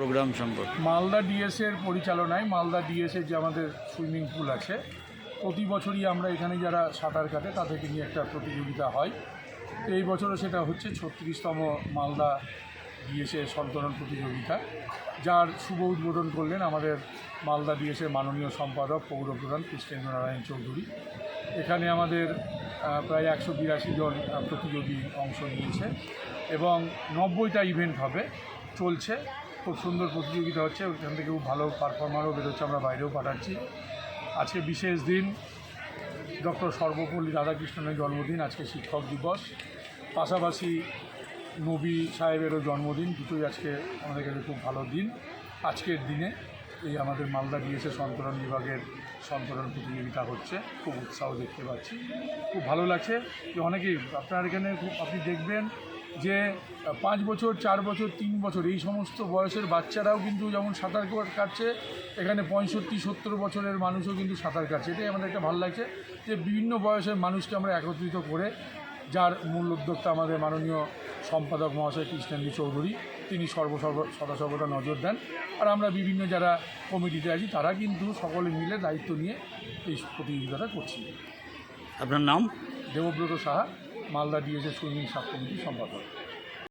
Programme সম্পর্কে। মালদা ডিএসের পরিচালনায় মালদা ডিএসের যে আমাদের সুইমিং পুল আছে, প্রতি বছরই আমরা এখানে যারা সাঁতার কাটে তাদেরকে নিয়ে একটা প্রতিযোগিতা হয়। তো এই বছরও সেটা হচ্ছে ছত্রিশতম মালদা ডিএসএ সন্তরণ প্রতিযোগিতা, যার শুভ উদ্বোধন করলেন আমাদের মালদা ডিএসের মাননীয় সম্পাদক, পৌরপ্রধান কৃষ্ণেন্দ্র নারায়ণ চৌধুরী। এখানে আমাদের প্রায় একশো বিরাশি জন প্রতিযোগী অংশ নিয়েছে এবং নব্বইটা ইভেন্ট হবে, চলছে। খুব সুন্দর প্রতিযোগিতা হচ্ছে, ওইখান থেকে খুব ভালো পারফর্মারও বেরোচ্ছে, আমরা বাইরেও পাঠাচ্ছি। আজকে বিশেষ দিন, ডক্টর সর্বপল্লী রাধাকৃষ্ণনের জন্মদিন, আজকে শিক্ষক দিবস। পাশাপাশি নবী সাহেবেরও জন্মদিন, দুটোই আজকে আমাদের কাছে খুব ভালো দিন। আজকের দিনে এই আমাদের মালদা ডিএসএ সন্তরণ বিভাগের সন্তরণ প্রতিযোগিতা হচ্ছে, খুব উৎসাহ দেখতে পাচ্ছি। খুব ভালো লাগছে যে অনেকেই, আপনার এখানে খুব, আপনি দেখবেন যে পাঁচ বছর চার বছর তিন বছর এই সমস্ত বয়সের বাচ্চারাও কিন্তু যেমন সাঁতার কাটছে এখানে পঁয়ষট্টি সত্তর বছরের মানুষও কিন্তু সাঁতার কাটছে। এটাই আমাদের একটা ভালো লাগছে যে বিভিন্ন বয়সের মানুষকে আমরা একত্রিত করে যার মূল উদ্যোক্তা আমাদের মাননীয় সম্পাদক মহাশয় কৃষ্ণেন্দু চৌধুরী তিনি সর্বসর্ব সদা সর্বদা নজর দেন। আর আমরা বিভিন্ন যারা কমিটিতে আছি তারা কিন্তু সকলে মিলে দায়িত্ব নিয়ে এই প্রতিযোগিতাটা করছি। আপনার নাম? দেবব্রত সাহা। মালদা ডিএসএস কর্মী সাব কমিটির সম্পাদক